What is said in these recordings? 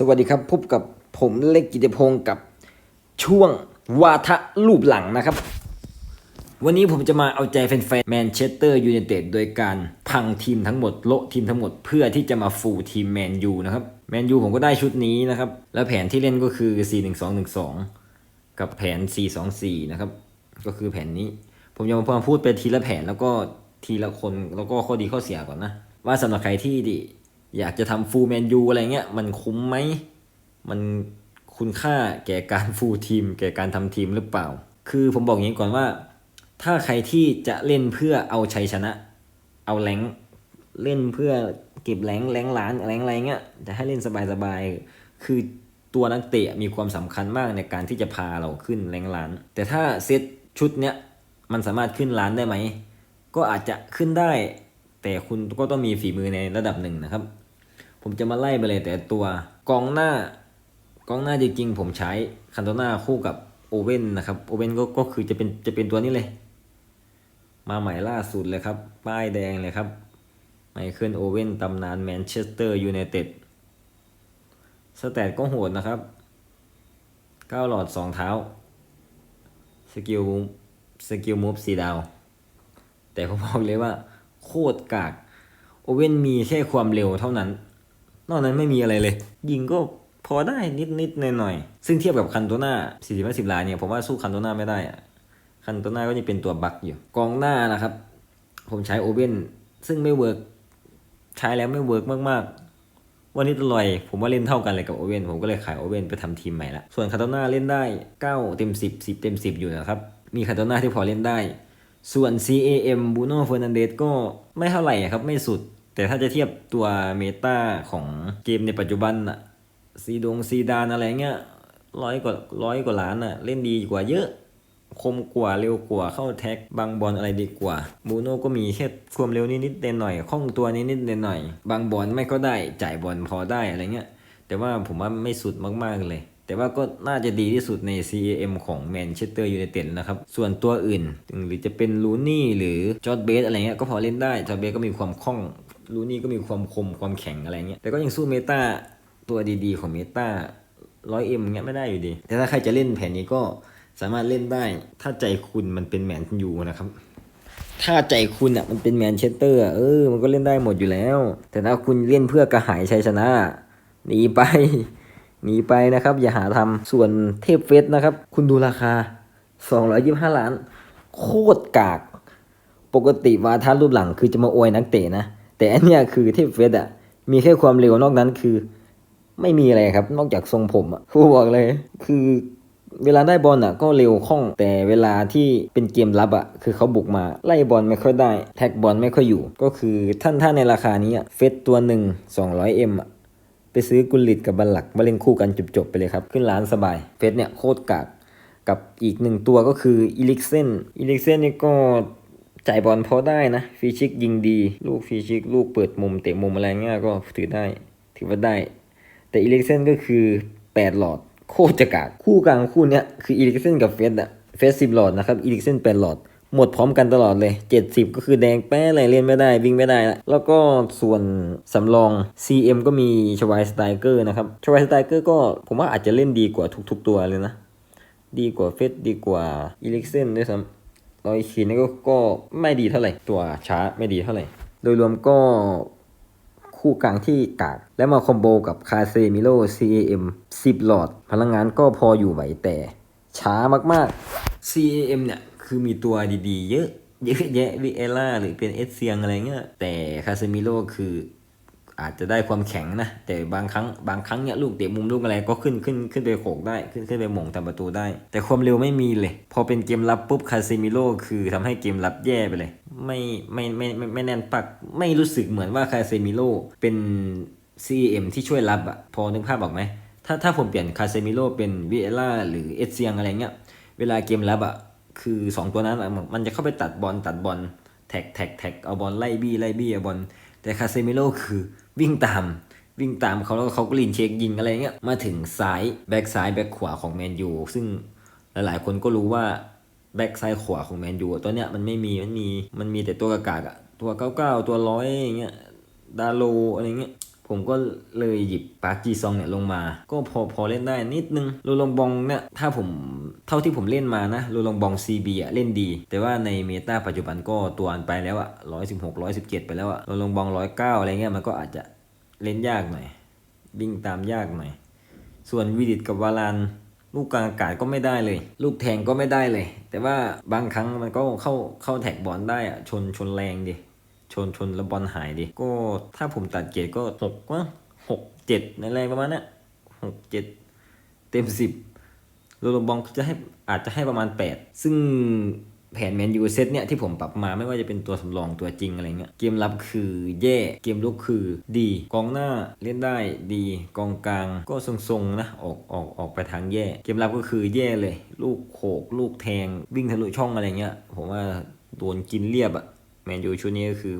สวัสดีครับ พบกับผมเล็กกิติพงศ์กับช่วงวาทะรูปหลังนะครับ วันนี้ผมจะมาเอาใจแฟนๆแมนเชสเตอร์ยูไนเต็ดโดยการพังทีมทั้งหมดโละทีมทั้งหมดเพื่อที่จะมาฟูทีมแมนยูนะครับแมนยูผมก็ได้ชุดนี้นะครับ แล้วแผนที่เล่นก็คือ 4-1-2-1-2 กับแผน 4-2-4 นะครับ ก็คือแผนนี้ ผมจะมาพูดไปทีละแผนแล้วก็ทีละคนแล้วก็ข้อดีข้อเสียก่อนนะ ว่าสำหรับใครที่ด อยากจะทำฟูลแมนยูอะไรเงี้ยมันคุ้มไหม มันคุณค่าแก่การฟูลทีม แก่การทำทีมหรือเปล่า คือผมบอกอย่างนี้ก่อนว่า ถ้าใครที่จะเล่นเพื่อเอาชัยชนะ เอาแรงเล่นเพื่อเก็บแรงแรงล้านแรงอะไรเงี้ยจะให้เล่นสบายๆคือตัวนักเตะมีความสำคัญมากในการที่จะพาเราขึ้นแรงล้าน แต่ถ้าเซตชุดเนี้ยมันสามารถขึ้นล้านได้ไหม ก็อาจจะขึ้นได้ แต่คุณก็ต้องมีฝีมือในระดับหนึ่งนะครับ ผมจะมาไล่ไปเลยแต่ตัวกองหน้ากองหน้าจริงๆผมใช้คันโตนาคู่กับโอเว่นนะครับโอเว่นก็ก็คือจะเป็นจะเป็นตัวนี้เลย มาใหม่ล่าสุดเลยครับ ป้ายแดงเลยครับไมเคิลโอเว่นตำนานแมนเชสเตอร์ยูไนเต็ดสแตทก็โหดนะครับ9หลอด 2 เท้า สกิลสกิลมูฟสีดาว แต่ผมบอกเลยว่าโคตรกาก โอเว่นมีแค่ความเร็วเท่านั้น นอกนั้นไม่มีอะไรเลย ยิงก็พอได้นิดนิดหน่อยหน่อยๆซึ่งเทียบกับคันโตนา40 50ล้านเนี่ยผมว่าสู้คันโตนาไม่ได้อะคันโตนาก็ยังเป็นตัวบักอยู่กองหน้านะครับ ผมใช้โอเว่นซึ่งไม่เวิร์กใช้แล้วไม่เวิร์กมากๆ วันนี้ตลอยผมว่าเล่นเท่ากันเลยกับโอเว่นผมก็เลยขายโอเว่นไปทำทีมใหม่ละส่วนคาโตนาเล่นได้ 9 เต็ม 10 10 เต็ม 10 อยู่นะครับ มีคาโตนาที่พอเล่นได้ ส่วน CAM Bruno Fernandes ก็ไม่เท่าไหร่ครับไม่สุด แต่ถ้าจะเทียบตัวเมตาของเกมในปัจจุบันอะซีดงซีดานอะไรเงี้ยร้อยกว่าร้อยกว่าล้านอะเล่นดีกว่าเยอะ คมกว่าเร็วกว่าเข้าแท็กบางบอลอะไรดีกว่าบูโน่ก็มีแค่ความเร็วนิดๆหน่อยคล่องตัวนิดๆหน่อย บางบอลไม่ก็ได้จ่ายบอลพอได้อะไรเงี้ยแต่ว่าผมว่าไม่สุดมากๆเลย แต่ว่าก็น่าจะดีที่สุดใน CAM ของแมนเชสเตอร์ยูไนเต็ดนะครับ ส่วนตัวอื่น หรือจะเป็นลูนี่หรือจอร์ดเบสอะไรเงี้ยก็พอเล่นได้จอร์ดเบสก็มีความคล่อง ลูนี่ก็มีความคมความแข็งอะไรเงี้ยแต่ก็ยังสู้เมตาตัวดีๆ ของเมตาร้อยเอ็มเงี้ยไม่ได้อยู่ดี แต่ถ้าใครจะเล่นแผนนี้ก็สามารถเล่นได้ ถ้าใจคุณมันเป็นแมนยูนะครับ ถ้าใจคุณอะมันเป็นแมนเชสเตอร์เออมันก็เล่นได้หมดอยู่แล้ว แต่ถ้าคุณเล่นเพื่อกระหายชัยชนะหนีไปหนีไปนะครับ อย่าหาทำส่วนเทพเฟสนะครับ คุณดูราคา 225 ล้าน โคตรกาก ปกติวาทารูปหลังคือจะมาอวยนักเตะนะ แต่อันเนี้ยคือเทพเฟสอะมีแค่ความเร็วนอกนั้นคือ ไม่มีอะไรครับ นอกจากทรงผมอะผู้บอกเลย คือเวลาได้บอลอะก็เร็วคล่อง แต่เวลาที่เป็นเกมรับอะคือเขาบุกมาไล่บอลไม่ค่อยได้ แท็กบอลไม่ค่อยอยู่ ก็คือท่านท่านในราคานี้อะเฟสตัวหนึ่ง200 m อะไปซื้อกุลลิตกับบัลลักมาเล่นคู่กันจบๆไปเลยครับ ขึ้นร้านสบายเฟสเนี่ยโคตรกากกับอีกหนึ่งตัวก็คืออีลิกเซนอีลิกเซนนี่ก็ จ่ายบอลพอได้นะฟรีชิกยิงดี ลูกฟรีชิกลูกเปิดมุมเตะมุมอะไรเงี้ยก็ถือได้ ถือว่าได้ แต่อีเลิกเซนก็คือ 8 หลอด โคตรจะกากคู่กลางคู่เนี้ยคืออีเลิกเซนกับเฟสอะเฟสสิบหลอดนะครับอีลิกเซน8หลอด หมดพร้อมกันตลอดเลย 70 ก็คือแดงแป้เลยเล่นไม่ได้ วิ่งไม่ได้ละแล้วก็ส่วนสำรอง CM ก็มีชวายสไตเกอร์นะครับชวายสไตเกอร์ก็ผมว่าอาจจะเล่นดีกว่าทุก ๆ ตัวเลยนะ ดีกว่าเฟสดีกว่าอีลิกเซนด้วยซ้ำ รอยขีนนี่ก็ก็ไม่ดีเท่าไหร่ ตัวช้าไม่ดีเท่าไหร่ โดยรวมก็คู่กลางที่กาก และมาคอมโบกับคาเซมิโล CAM 10 หลอด พลังงานก็พออยู่ไหวแต่ช้ามากๆ CAM เนี่ย คือมีตัวดีๆ เยอะ เยอะแยะวิเอล่าหรือเป็นเอสเซียงอะไรเงี้ยแต่คาเซมิโลคือ อาจจะได้ความแข็งนะ แต่บางครั้งบางครั้งเนี่ยลูกเตะมุมลูกอะไรก็ขึ้นขึ้นขึ้นไปโขกได้ขึ้นขึ้นไปหม่งทำประตูได้ แต่ความเร็วไม่มีเลย พอเป็นเกมรับปุ๊บคาซิมิโลคือทำให้เกมรับแย่ไปเลย ไม่ไม่ไม่ไม่ไม่แน่นปัก ไม่รู้สึกเหมือนว่าคาซิมิโลเป็น CM ที่ช่วยรับอะพอนึกภาพออกไหมถ้าถ้าผมเปลี่ยนคาเซมิโลเป็นวิเอล่าหรือเอเซียงอะไรเงี้ย เวลาเกมรับอะคือ 2 ตัวนั้นอะมันจะเข้าไปตัดบอลตัดบอลแท็กแท็กแท็กเอาบอลไล่บี้ไล่บี้เอาบอลแต่คาเซมิโลคือ วิ่งตามวิ่งตามเขาแล้วเขาก็ลีนเช็คยิงอะไรเงี้ยมาถึงซ้ายแบ็กซ้ายแบ็กขวาของแมนยูซึ่งหลายๆคนก็รู้ว่าแบ็กซ้ายขวาของแมนยูตัวเนี้ยมันไม่มีมันมีมันมีแต่ตัวกากอะตัวเก้าเก้าตัวร้อยอย่างเงี้ยดาโลอะไรเงี้ย ผมก็เลยหยิบปาร์จีซองเนี่ยลงมา ก็พอพอเล่นได้นิดนึงโรลองบองเนี่ยถ้าผมเท่าที่ผมเล่นมานะโรลองบอง CB อะเล่นดี แต่ว่าในเมตาปัจจุบันก็ตัวอันไปแล้วอะร้อยสิบหกร้อยสิบเจ็ดไปแล้วอะโรลองบองร้อยเก้าอะไรเงี้ยมันก็อาจจะเล่นยากหน่อยวิ่งตามยากหน่อย ส่วนวิดิตกับวาลานลูกกลางอากาศก็ไม่ได้เลย ลูกแทงก็ไม่ได้เลย แต่ว่าบางครั้งมันก็เข้าเข้าแท็กบอลได้อะชนชนแรงดิ ชนชนแล้วบอลหายดิ ก็ถ้าผมตัดเกรดก็หกว่าหกเจ็ดในแรประมาณนี้ยหกเจ็ดเต็มสิบโรลบองจะให้อาจจะให้ประมาณ 8 ซึ่งแผนแมนยูเซตเนี่ยที่ผมปรับมาไม่ว่าจะเป็นตัวสำรองตัวจริงอะไรเงี้ยเกมรับคือแย่ เกมลุกคือดี กองหน้าเล่นได้ดี กองกลางก็ทรงๆนะออกออกออกไปทางแย่ เกมรับก็คือแย่เลย ลูกโขก ลูกแทง วิ่งทะลุช่องอะไรเงี้ยผมว่าโดนกินเรียบอะ แมนยูชุดนี้ก็คือ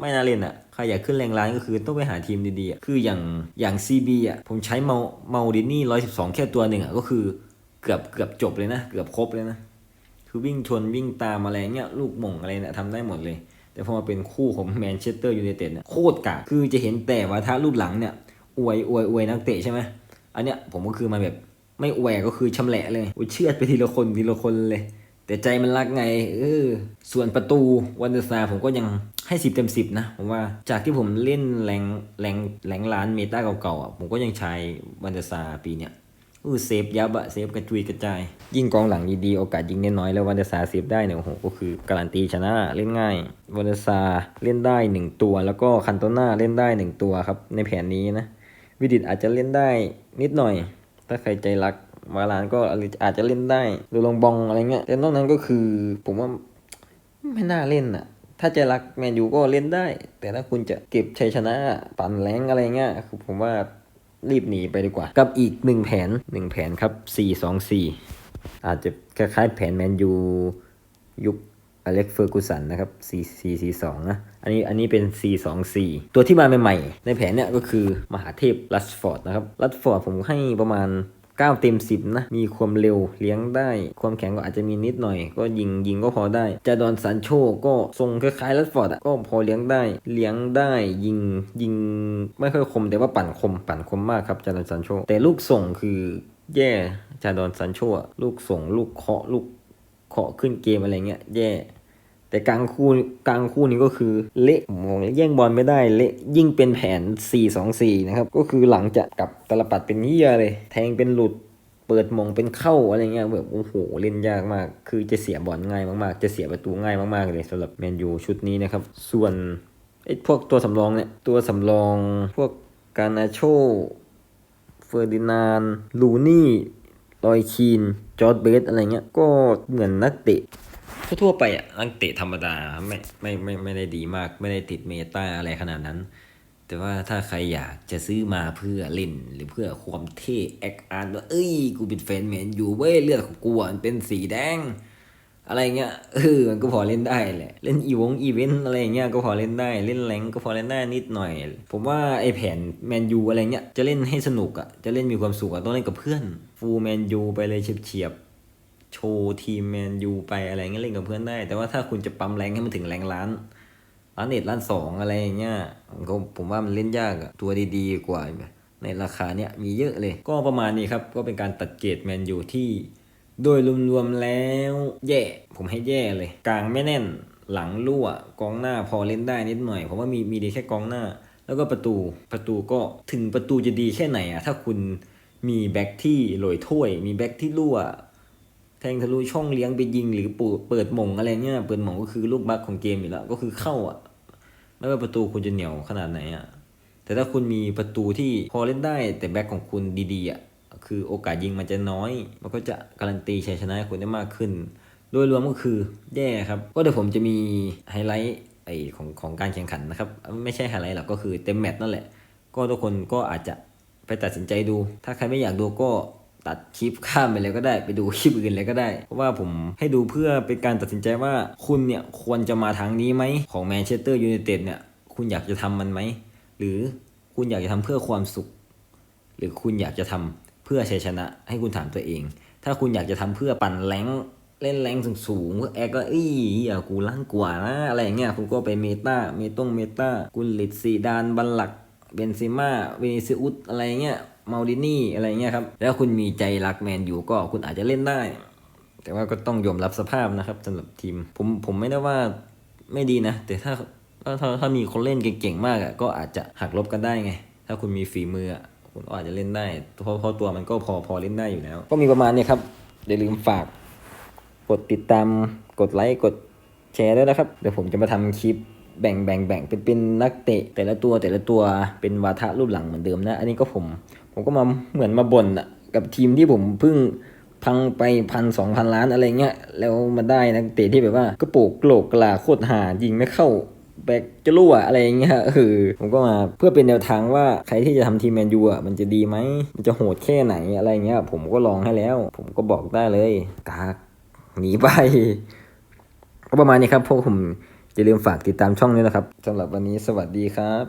ไม่น่าเล่นอะ ใครอยากขึ้นแรงร้านก็คือต้องไปหาทีมดีๆอะคืออย่างอย่าง CB อะ ผมใช้เมาเมาดินี่ร้อยสิบสองแค่ตัวหนึ่งอะ ก็คือเกือบเกือบจบเลยนะ เกือบครบเลยนะ คือวิ่งชนวิ่งตามอะไรเงี้ย ลูกหม่งอะไรเนี่ยทำได้หมดเลย แต่พอมาเป็นคู่ของแมนเชสเตอร์ยูไนเต็ดเนี่ยโคตรกากคือจะเห็นแต่ว่าถ้ารูปหลังเนี่ยอวยอวยอวยนักเตะใช่ไหมอันเนี้ยผมก็คือมาแบบไม่อวยก็คือชำแหละเลยเชื่อดไปทีละคนทีละคนเลย แต่ใจมันรักไงเออส่วนประตูวันเดอร์ซาผมก็ยังให้สิบเต็มสิบนะผมว่าจากที่ผมเล่นแรงแรงแรงล้านเมตาเก่าๆอะผมก็ยังใช้วันเดอร์ซาปีเนี้ยอือเซฟยับอะเซฟกระจุยกระจาย ยิ่งกองหลังดีๆโอกาสยิงน้อยๆแล้ววันเดอร์ซาเซฟได้เนี่ยโอ้โหก็คือการันตีชนะเล่นง่ายวันเดอร์ซาเล่นได้หนึ่งตัว แล้วก็คันโตนาเล่นได้หนึ่งตัวครับในแผนนี้นะวิดิตอาจจะเล่นได้นิดหน่อย ถ้าใครใจรัก วาลานก็อาจจะเล่นได้หรือลองบองอะไรเงี้ยแต่นอกนั้นก็คือผมว่าไม่น่าเล่นอะ ถ้าใจรักแมนยูก็เล่นได้ แต่ถ้าคุณจะเก็บชัยชนะปั่นแรงอะไรเงี้ยคือผมว่ารีบหนีไปดีกว่า กับอีกหนึ่งแผนหนึ่งแผนครับ4 2 4อาจจะคล้ายๆแผนแมนยูยุคอเล็กเฟอร์กูสันนะครับ 4 4 4 2นะ อันนี้ อันนี้เป็น 4 2 4 ตัวที่มาใหม่ๆ ในแผนเนี่ยก็คือมหาเทพลัสฟอร์ดนะครับ ลัสฟอร์ดผมให้ประมาณ 9 เต็ม 10 นะ มีความเร็วเลี้ยงได้ ความแข็งก็อาจจะมีนิดหน่อย ก็ยิงยิงก็พอได้ จาดอนซันโชก็ทรงคล้ายๆลัสฟอร์ดอะก็พอเลี้ยงได้ เลี้ยงได้ยิงยิงไม่ค่อยคมแต่ว่าปั่นคมปั่นคมมากครับจาดอนซันโชแต่ลูกส่งคือแย่จาดอนซันโชลูกส่งลูกเคาะลูกเคาะขึ้นเกมอะไรเงี้ยแย่ แต่กลางคู่กลางคู่นี้ก็คือเละมองเลยแย่งบอลไม่ได้เละยิ่งเป็นแผน 4-2-4 นะครับ ก็คือหลังจากกลับตลปัดเป็นเหี้ยเลย แทงเป็นหลุดเปิดมงเป็นเข้าอะไรเงี้ยแบบโอ้โหเล่นยากมาก คือจะเสียบอลง่ายมากๆ จะเสียประตูง่ายมากๆเลยสำหรับแมนยูชุดนี้นะครับ ส่วนไอ้พวกตัวสำรองเนี่ยตัวสำรองพวกกานาโชเฟอร์ดินานลูนี่ลอยคีนจอร์ดเบสอะไรเงี้ยก็เหมือนนักเตะ ทั่วๆไปอะนักเตะธรรมดาไม่ไม่ไม่ไม่ได้ดีมาก ไม่ได้ติดเมตาอะไรขนาดนั้น แต่ว่าถ้าใครอยากจะซื้อมาเพื่อเล่น หรือเพื่อความเท่แอคอาร์ว่าเอ้ย กูเป็นแฟนแมนยูเว้ยเลือดของกูมันเป็นสีแดง อะไรเงี้ยเออมันก็พอเล่นได้แหละเล่นอีวงอีเวนต์อะไรเงี้ยก็พอเล่นได้เล่นแรงก็พอเล่นได้นิดหน่อย ผมว่าไอแผนแมนยูอะไรเงี้ยจะเล่นให้สนุกอะจะเล่นมีความสุขอะต้องเล่นกับเพื่อนฟูแมนยูไปเลยเฉียบๆ โชว์ทีมแมนยูไปอะไรเงี้ยเล่นกับเพื่อนได้ แต่ว่าถ้าคุณจะปั๊มแรงให้มันถึงแรงล้านล้านเอ็ดล้านสองอะไรอย่างเงี้ยก็ผมว่ามันเล่นยากอะตัวดีๆกว่าในราคาเนี้ยมีเยอะเลย ก็ประมาณนี้ครับ ก็เป็นการตัดเกรดแมนยูที่ โดยรวมๆแล้วแย่ ผมให้แย่เลย กลางไม่แน่นหลังรั่วกองหน้าพอเล่นได้นิดหน่อยผมว่ามีมีดีแค่กองหน้า แล้วก็ประตูประตูก็ถึงประตูจะดีแค่ไหนอะถ้าคุณมีแบ็คที่โรยถ้วย มีแบ็คที่รั่ว แทงทะลุช่องเลี้ยงไปยิงหรือปูเปิดหมงอะไรเงี้ยเปิดหมงก็คือลูกบัคของเกมอยู่แล้วก็คือเข้าอะ ไม่ว่าประตูคุณจะเหนียวขนาดไหนอะแต่ถ้าคุณมีประตูที่พอเล่นได้แต่แบ็คของคุณดีๆอะคือโอกาสยิงมันจะน้อย มันก็จะการันตีชัยชนะให้คุณได้มากขึ้น โดยรวมก็คือแย่ครับ ก็เดี๋ยวผมจะมีไฮไลท์ไอของของการแข่งขันนะครับ ไม่ใช่ไฮไลท์หรอกก็คือเต็มแมตช์นั่นแหละ ก็ทุกคนก็อาจจะไปตัดสินใจดู ถ้าใครไม่อยากดูก็ ตัดคลิปข้ามไปเลยก็ได้ ไปดูคลิปอื่นเลยก็ได้ เพราะว่าผมให้ดูเพื่อเป็นการตัดสินใจว่าคุณเนี่ยควรจะมาทางนี้ไหมของแมนเชสเตอร์ยูไนเต็ดเนี่ยคุณอยากจะทำมันไหมหรือคุณอยากจะทำเพื่อความสุข หรือคุณอยากจะทำเพื่อชัยชนะ ให้คุณถามตัวเอง ถ้าคุณอยากจะทำเพื่อปั่นแรงเล่นแรงสูงสูงๆแอก็เอ้อย่ากูล่างกว่านะอะไรเงี้ยคุณก็ไปเมตาเมตงเมตากุลิตซีดานบัลลักเบนซิม่าเวนิซิอุสอะไรเงี้ย มาดินี่อะไรเงี้ยครับ แล้วคุณมีใจรักแมนยูก็คุณอาจจะเล่นได้ แต่ว่าก็ต้องยอมรับสภาพนะครับสำหรับทีม ผมผมไม่ได้ว่าไม่ดีนะ แต่ถ้าถ้าถ้าถ้ามีคนเล่นเก่งๆมากอะก็อาจจะหักลบกันได้ไง ถ้าคุณมีฝีมืออะคุณอาจจะเล่นได้เพราะเพราะตัวมันก็พอพอเล่นได้อยู่แล้ว ก็มีประมาณนี้ครับอย่าลืมฝาก กดติดตามกดไลค์กดแชร์ด้วยนะครับ เดี๋ยวผมจะมาทำคลิปแบ่งแบ่งแบ่งเป็นเป็นนักเตะ แต่ละตัวแต่ละตัวเป็นวาทะรูปหลังเหมือนเดิมนะ อันนี้ก็ผม ผมก็มาเหมือนมาบ่นอะกับทีมที่ผมเพิ่งพังไปพันสองพันล้านอะไรเงี้ยแล้วมาได้นักเตะที่แบบว่ากระโปกโกรกกลาโคตรหายิงไม่เข้าแบกจะรั่วอะไรเงี้ยเออผมก็มาเพื่อเป็นแนวทางว่าใครที่จะทำทีมแมนยูอะมันจะดีไหมมันจะโหดแค่ไหนอะไรเงี้ย ผมก็ลองให้แล้ว ผมก็บอกได้เลยกากหนีไปก็ประมาณนี้ครับพวกผมอย่าลืมฝากติดตามช่องด้วยนะครับสำหรับวันนี้สวัสดีครับ